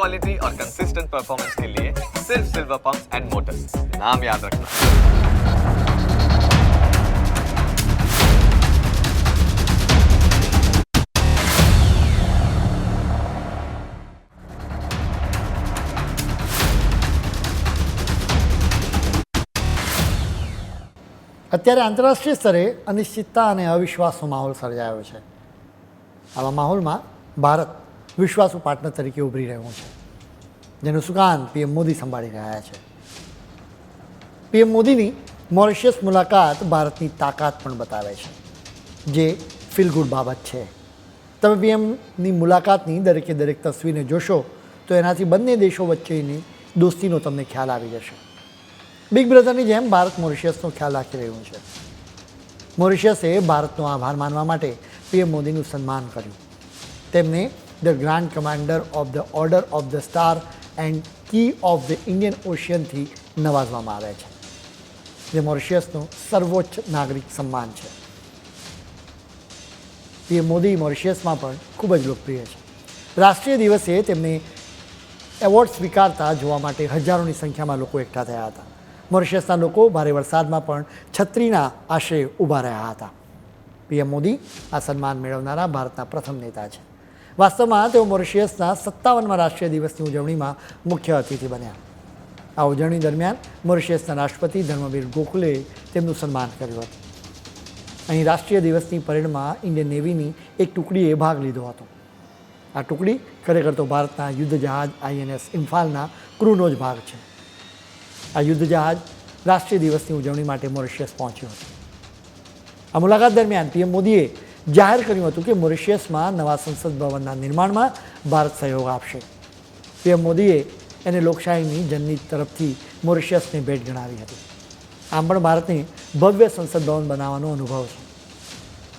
Quality और consistent performance के लिए सिर्फ सिल्वर पंप्स एंड मोटर्स नाम याद रखना અત્યારે આંતરરાષ્ટ્રીય સ્તરે અનિશ્ચિતતા અને અવિશ્વાસનો માહોલ સર્જાયો છે આવા માહોલમાં ભારત વિશ્વાસુ પાર્ટનર તરીકે ઉભરી રહ્યું છે. જેનું સુકાન પીએમ મોદી સંભાળી રહ્યા છે. પીએમ મોદીની મોરિશિયસ મુલાકાત ભારતની તાકાત પણ બતાવે છે. જે ફીલ ગુડ બાબત છે. તમે પીએમની મુલાકાતની દરેકે દરેક તસવીરને જોશો, તો એનાથી બંને દેશો વચ્ચેની દોસ્તીનો તમને ખ્યાલ આવી જશે. બિગ બ્રધરની જેમ ભારત મોરિશિયસનો ખ્યાલ રાખી રહ્યું છે. મોરિશિયસે ભારતનો આભાર માનવા માટે પીએમ મોદીનું સન્માન કર્યું. તેમને the grand commander of the order of the star and key of the Indian ઓશિયનથી નવાજવામાં આવે છે. જે મોરિશિયસનું સર્વોચ્ચ નાગરિક સન્માન છે. પીએમ મોદી મોરિશિયસમાં પણ ખૂબ જ લોકપ્રિય છે. રાષ્ટ્રીય દિવસે તેમને એવોર્ડ સ્વીકારતા જોવા માટે હજારોની સંખ્યામાં લોકો એકઠા થયા હતા. મોરિશિયસના લોકો ભારે વરસાદમાં પણ છત્રીના આશરે ઊભા રહ્યા હતા. પીએમ મોદી આ સન્માન મેળવનારા ભારતના પ્રથમ નેતા છે. વાસ્તવમાં તેઓ મોરિશિયસના સત્તાવનમાં રાષ્ટ્રીય દિવસની ઉજવણીમાં મુખ્ય અતિથિ બન્યા. આ ઉજવણી દરમિયાન મોરિશિયસના રાષ્ટ્રપતિ ધર્મવીર ગોખલે તેમનું સન્માન કર્યું હતું. અહીં રાષ્ટ્રીય દિવસની પરેડમાં ઇન્ડિયન નેવીની એક ટુકડીએ ભાગ લીધો હતો. આ ટુકડી ખરેખર તો ભારતના યુદ્ધ જહાજ આઈએનએસ ઇમ્ફાલના ક્રૂનો જ ભાગ છે. આ યુદ્ધ જહાજ રાષ્ટ્રીય દિવસની ઉજવણી માટે મોરિશિયસ પહોંચ્યું હતું. આ મુલાકાત દરમિયાન પીએમ મોદીએ જાહેર કર્યું હતું કે મોરિશિયસમાં નવા સંસદ ભવનના નિર્માણમાં ભારત સહયોગ આપશે. પીએમ મોદીએ એને લોકશાહીની જનની તરફથી મોરિશિયસની ભેટ ગણાવી હતી. આમ પણ ભારતને ભવ્ય સંસદ ભવન બનાવવાનો અનુભવ છે.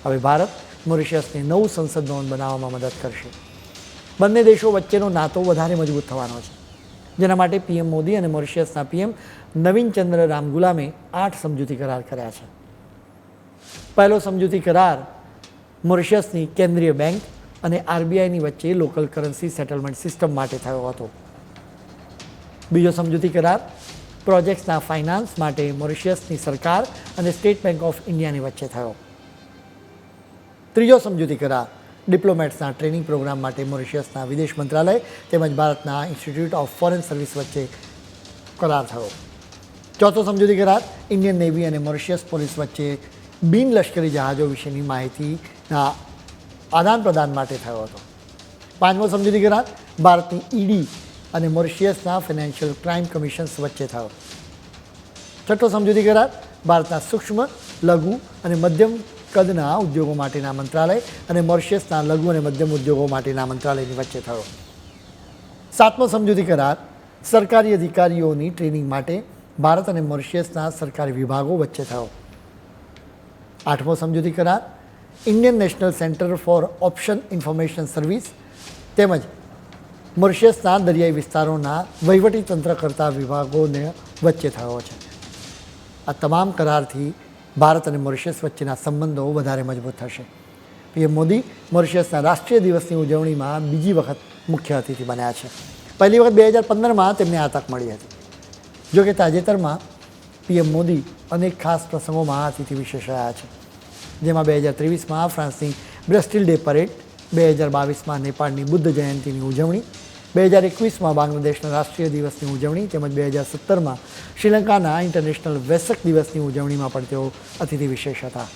હવે ભારત મોરિશિયસને નવું સંસદ ભવન બનાવવામાં મદદ કરશે. બંને દેશો વચ્ચેનો નાતો વધારે મજબૂત થવાનો છે. જેના માટે પીએમ મોદી અને મોરિશિયસના પીએમ નવીન ચંદ્ર રામગુલામે આઠ સમજૂતી કરાર કર્યા છે. પહેલો સમજૂતી કરાર મોરિશિયસની કેન્દ્રીય બેંક અને આરબીઆઈની વચ્ચે લોકલ કરન્સી સેટલમેન્ટ સિસ્ટમ માટે થયો હતો. બીજો સમજૂતી કરાર, પ્રોજેક્ટ્સના ફાઇનાન્સ માટે મોરિશિયસની સરકાર અને સ્ટેટ બેંક ઓફ ઇન્ડિયાની વચ્ચે થયો. ત્રીજો સમજૂતી કરાર, ડિપ્લોમેટ્સના ટ્રેનિંગ પ્રોગ્રામ માટે મોરિશિયસના વિદેશ મંત્રાલય તેમજ ભારતના ઇન્સ્ટિટ્યૂટ ઓફ ફોરેન સર્વિસ વચ્ચે કરાર થયો. ચોથો સમજૂતી કરાર, ઇન્ડિયન નેવી અને મોરિશિયસ પોલીસ વચ્ચે બિન લશ્કરી જહાજો વિશેની માહિતીના આદાન પ્રદાન માટે થયો હતો. પાંચમો સમજૂતી કરાર ભારતની ઈડી અને મોરિશિયસના ફિનાન્શિયલ ક્રાઇમ કમિશન્સ વચ્ચે થયો. છઠ્ઠો સમજૂતી કરાર ભારતના સૂક્ષ્મ, લઘુ અને મધ્યમ કદના ઉદ્યોગો માટેના મંત્રાલય અને મોરિશિયસના લઘુ અને મધ્યમ ઉદ્યોગો માટેના મંત્રાલયની વચ્ચે થયો. સાતમો સમજૂતી કરાર સરકારી અધિકારીઓની ટ્રેનિંગ માટે ભારત અને મોરિશિયસના સરકારી વિભાગો વચ્ચે થયો. આઠમો સમજૂતી કરાર Indian national centre for option information service તેમજ મોરિશિયસના દરિયાઈ વિસ્તારોના વહીવટી તંત્ર કરતા વિભાગોને વચ્ચે થયો છે. આ તમામ કરારથી ભારત અને મોરિશિયસ વચ્ચેના સંબંધો વધારે મજબૂત થશે. પીએમ મોદી મોરિશિયસના રાષ્ટ્રીય દિવસની ઉજવણીમાં બીજી વખત મુખ્ય અતિથિ બન્યા છે. પહેલી વખત બે હજાર પંદરમાં તેમને આ તક મળી હતી. જોકે તાજેતરમાં પીએમ મોદી અનેક ખાસ પ્રસંગોમાં અતિથિ વિશેષ રહ્યા છે. જેમાં બે હજાર ત્રેવીસમાં ફ્રાન્સની બ્રેસ્ટિલ ડે પરેડ, બે હજાર બાવીસમાં નેપાળની બુદ્ધ જયંતિની ઉજવણી, બે હજાર એકવીસમાં બાંગ્લાદેશના રાષ્ટ્રીય દિવસની ઉજવણી તેમજ બે હજાર સત્તરમાં શ્રીલંકાના ઇન્ટરનેશનલ વેસક દિવસની ઉજવણીમાં પણ તેઓ અતિથિ વિશેષ હતા.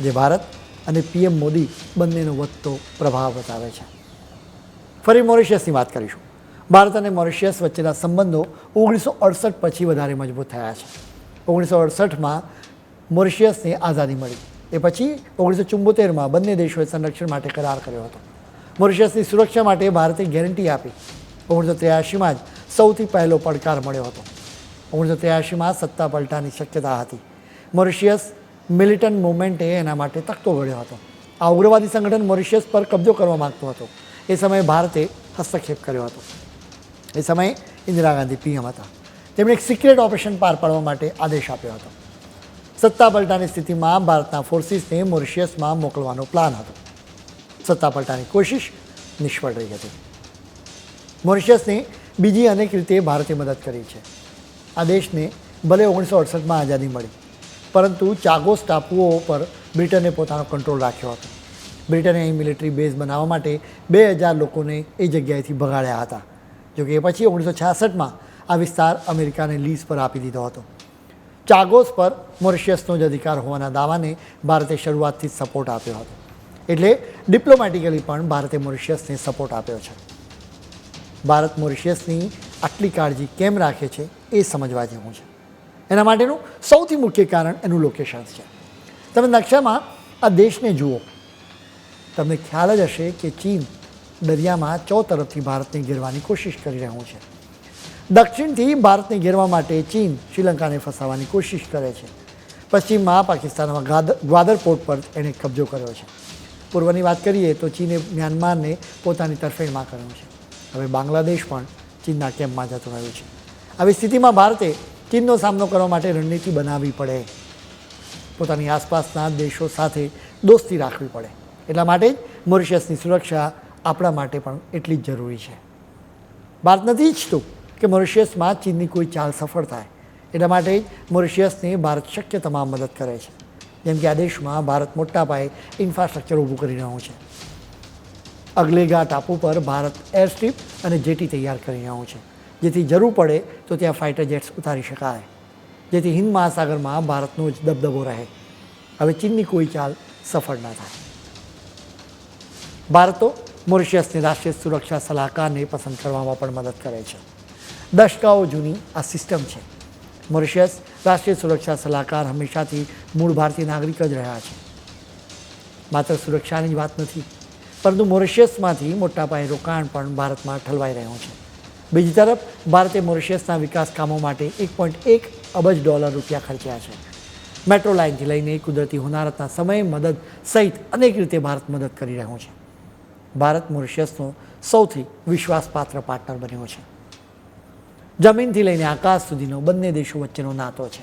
જે ભારત અને પીએમ મોદી બંનેનો વધતો પ્રભાવ બતાવે છે. ફરી મોરિશિયસની વાત કરીશું. ભારત અને મોરિશિયસ વચ્ચેના સંબંધો ઓગણીસો અડસઠ પછી વધારે મજબૂત થયા છે. ઓગણીસો અડસઠમાં મોરિશિયસને આઝાદી મળી. એ પછી ઓગણીસો ચુંબોતેરમાં બંને દેશોએ સંરક્ષણ માટે કરાર કર્યો હતો. મોરિશિયસની સુરક્ષા માટે ભારતે ગેરંટી આપી. ઓગણીસો ત્ર્યાસીમાં જ સૌથી પહેલો પડકાર મળ્યો હતો. ઓગણીસો ત્ર્યાસીમાં સત્તા પલટાની શક્યતા હતી. મોરિશિયસ મિલિટન્ટ મુવમેન્ટે એના માટે તકતો ઘડ્યો હતો. આ ઉગ્રવાદી સંગઠન મોરિશિયસ પર કબજો કરવા માગતું હતું. એ સમયે ભારતે હસ્તક્ષેપ કર્યો હતો. એ સમયે ઇન્દિરા ગાંધી પીએમ હતા. તેમણે એક સિક્રેટ ઓપરેશન પાર પાડવા માટે આદેશ આપ્યો હતો. સત્તા પલટાની સ્થિતિમાં ભારતના ફોર્સિસને મોરિશિયસમાં મોકલવાનો પ્લાન હતો. સત્તા પલટાની કોશિશ નિષ્ફળ રહી હતી. મોરિશિયસને બીજી અનેક રીતે ભારતે મદદ કરી છે. આ દેશને ભલે ઓગણીસો અડસઠમાં આઝાદી મળી, પરંતુ ચાગોસ ટાપુઓ પર બ્રિટને પોતાનો કંટ્રોલ રાખ્યો હતો. બ્રિટને અહીં મિલિટરી બેઝ બનાવવા માટે બે હજાર લોકોને એ જગ્યાએથી ભગાડ્યા હતા, જોકે એ પછી ઓગણીસો છાસઠમાં આ વિસ્તાર અમેરિકાને લીઝ પર આપી દીધો હતો. ચાગોસ પર મોરિશિયસનો જ અધિકાર હોવાના દાવાને ભારતે શરૂઆતથી જ સપોર્ટ આપ્યો હતો. એટલે ડિપ્લોમેટિકલી પણ ભારતે મોરિશિયસને સપોર્ટ આપ્યો છે. ભારત મોરિશિયસની આટલી કાળજી કેમ રાખે છે એ સમજવા જેવું છે. એના માટેનું સૌથી મુખ્ય કારણ એનું લોકેશન્સ છે. તમે નકશામાં આ દેશને જુઓ. તમને ખ્યાલ જ હશે કે ચીન દરિયામાં ચૌ તરફથી ભારતને ઘેરવાની કોશિશ કરી રહ્યું છે. દક્ષિણથી ભારતને ઘેરવા માટે ચીન શ્રીલંકાને ફસાવવાની કોશિશ કરે છે. પશ્ચિમમાં પાકિસ્તાનમાં ગ્વાદર પોર્ટ પર એણે કબજો કર્યો છે. પૂર્વની વાત કરીએ તો ચીને મ્યાનમારને પોતાની તરફેણમાં કર્યો છે. હવે બાંગ્લાદેશ પણ ચીનના કેમ્પમાં જતો રહ્યો છે. આવી સ્થિતિમાં ભારતે ચીનનો સામનો કરવા માટે રણનીતિ બનાવવી પડે. પોતાની આસપાસના દેશો સાથે દોસ્તી રાખવી પડે. એટલા માટે જ મોરિશિયસની સુરક્ષા આપણા માટે પણ એટલી જ જરૂરી છે. ભારત નથી ઈચ્છતું કે મોરિશિયસમાં ચીનની કોઈ ચાલ સફળ થાય. એટલા માટે જ મોરિશિયસને ભારત શક્ય તમામ મદદ કરે છે. જેમ કે આ દેશમાં ભારત મોટા પાયે ઇન્ફ્રાસ્ટ્રક્ચર ઊભું કરી રહ્યું છે. અગલેગા ટાપુ પર ભારત એરસ્ટ્રીપ અને જેટી તૈયાર કરી રહ્યું છે. જેથી જરૂર પડે તો ત્યાં ફાઇટર જેટ્સ ઉતારી શકાય. જેથી હિન્દ મહાસાગરમાં ભારતનો જ દબદબો રહે. હવે ચીનની કોઈ ચાલ સફળ ન થાય. ભારતો મોરિશિયસની રાષ્ટ્રીય સુરક્ષા સલાહકારને પસંદ કરવામાં પણ મદદ કરે છે. દશકાઓ જૂની આ સિસ્ટમ છે. મોરિશિયસ રાષ્ટ્રીય સુરક્ષા સલાહકાર હંમેશાથી મૂળ ભારતીય નાગરિક જ રહ્યા છે. માત્ર સુરક્ષાની જ વાત નથી, પરંતુ મોરિશિયસમાંથી મોટા પાયે રોકાણ પણ ભારતમાં ઠલવાઈ રહ્યું છે. બીજી તરફ, ભારતે મોરિશિયસના વિકાસ કામો માટે એક પોઈન્ટ એક અબજ ડોલર રૂપિયા ખર્ચ્યા છે. મેટ્રો લાઇનથી લઈને કુદરતી હોનારતના સમયે મદદ સહિત અનેક રીતે ભારત મદદ કરી રહ્યું છે. ભારત મોરિશિયસનો સૌથી વિશ્વાસપાત્ર પાર્ટનર બન્યો છે. જમીનથી લઈને આકાશ સુધીનો બંને દેશો વચ્ચેનો નાતો છે.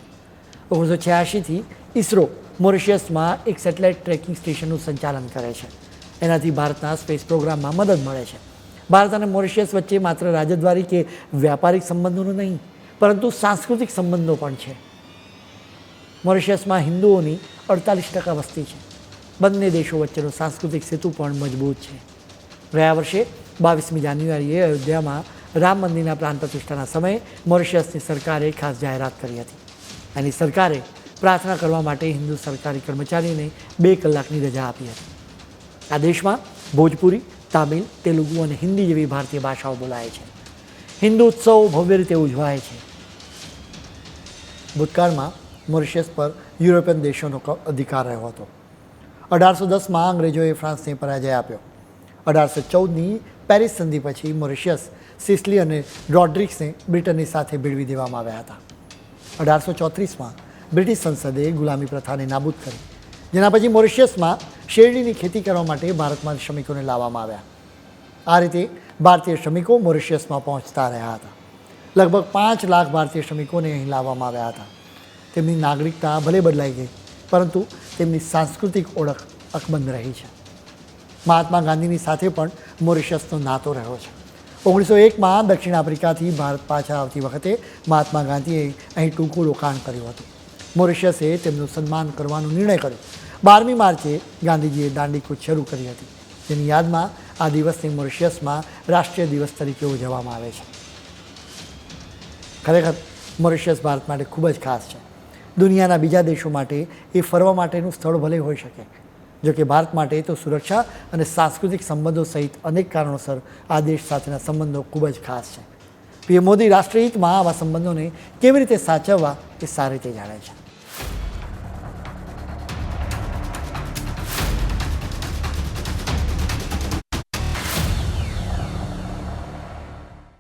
ઓગણીસો છ્યાસીથી ઇસરો મોરિશિયસમાં એક સેટેલાઇટ ટ્રેકિંગ સ્ટેશનનું સંચાલન કરે છે. એનાથી ભારતના સ્પેસ પ્રોગ્રામમાં મદદ મળે છે. ભારત અને મોરિશિયસ વચ્ચે માત્ર રાજદ્વારી કે વ્યાપારિક સંબંધોનો નહીં, પરંતુ સાંસ્કૃતિક સંબંધો પણ છે. મોરિશિયસમાં હિન્દુઓની અડતાલીસ ટકા વસ્તી છે. બંને દેશો વચ્ચેનો સાંસ્કૃતિક સેતુ પણ મજબૂત છે. ગયા વર્ષે બાવીસમી જાન્યુઆરીએ અયોધ્યામાં રામ મંદિરના પ્રાણ પ્રતિષ્ઠાના સમયે મોરિશિયસની સરકારે ખાસ જાહેરાત કરી હતી. એની સરકારે પ્રાર્થના કરવા માટે હિન્દુ સરકારી કર્મચારીને બે કલાકની રજા આપી હતી. આ દેશમાં ભોજપુરી, તામિલ, તેલુગુ અને હિન્દી જેવી ભારતીય ભાષાઓ બોલાય છે. હિન્દુ ઉત્સવો ભવ્ય રીતે ઉજવાય છે. ભૂતકાળમાં મોરિશિયસ પર યુરોપિયન દેશોનો અધિકાર રહ્યો હતો. અઢારસો દસમાં અંગ્રેજોએ ફ્રાન્સને પરાજય આપ્યો. અઢારસો ચૌદની પેરિસ સંધિ પછી મોરિશિયસ સિસલી અને રોડ્રિક્સને બ્રિટનની સાથે ભેળવી દેવામાં આવ્યા હતા. અઢારસો ચોત્રીસમાં બ્રિટિશ સંસદે ગુલામી પ્રથાને નાબૂદ કરી. જેના પછી મોરિશિયસમાં શેરડીની ખેતી કરવા માટે ભારતમાં શ્રમિકોને લાવવામાં આવ્યા. આ રીતે ભારતીય શ્રમિકો મોરિશિયસમાં પહોંચતા રહ્યા હતા. લગભગ પાંચ લાખ ભારતીય શ્રમિકોને અહીં લાવવામાં આવ્યા હતા. તેમની નાગરિકતા ભલે બદલાઈ ગઈ, પરંતુ તેમની સાંસ્કૃતિક ઓળખ અકબંધ રહી છે. મહાત્મા ગાંધીની સાથે પણ મોરિશિયસનો નાતો રહ્યો છે. ઓગણીસો એકમાં દક્ષિણ આફ્રિકાથી ભારત પાછા આવતી વખતે મહાત્મા ગાંધીએ અહીં ટૂંકું રોકાણ કર્યું હતું. મોરિશિયસે તેમનું સન્માન કરવાનો નિર્ણય કર્યો. બારમી માર્ચે ગાંધીજીએ દાંડી કૂચ શરૂ કરી હતી. જેની યાદમાં આ દિવસને મોરિશિયસમાં રાષ્ટ્રીય દિવસ તરીકે ઉજવવામાં આવે છે. ખરેખર, મોરિશિયસ ભારત માટે ખૂબ જ ખાસ છે. દુનિયાના બીજા દેશો માટે એ ફરવા માટેનું સ્થળ ભલે હોઈ શકે જો કે ભારત માટે તો સુરક્ષા અને સાંસ્કૃતિક સંબંધો સહિત અનેક કારણોસર આ દેશ સાથેના સંબંધો ખૂબ જ ખાસ છે. પીએમ મોદી રાષ્ટ્રહિતમાં આવા સંબંધોને કેવી રીતે સાચવવા એ સારી રીતે જાણે છે.